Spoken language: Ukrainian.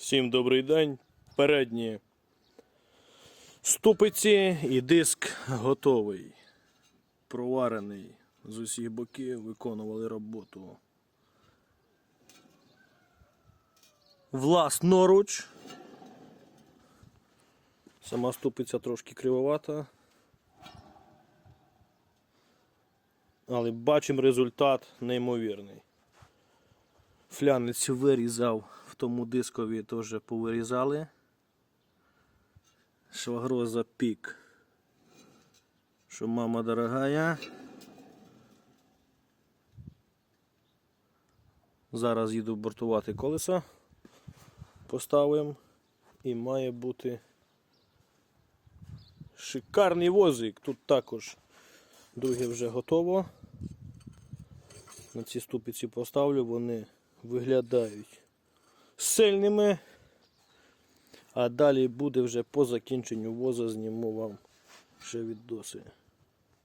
Всім добрий день. Передні ступиці і диск готовий. Проварений з усіх боків, виконували роботу. Власноруч. Сама ступиця трошки кривовата. Але бачимо результат неймовірний. Флянець вирізав тому дискові теж повирізали. Швагроза пік. Що мама дорогая. Зараз їду бортувати колеса. Поставимо. І має бути шикарний возик. Тут також друге вже готово. На ці ступиці поставлю, вони виглядають сильними. А далі буде вже по закінченню воза зніму вам ще відоси.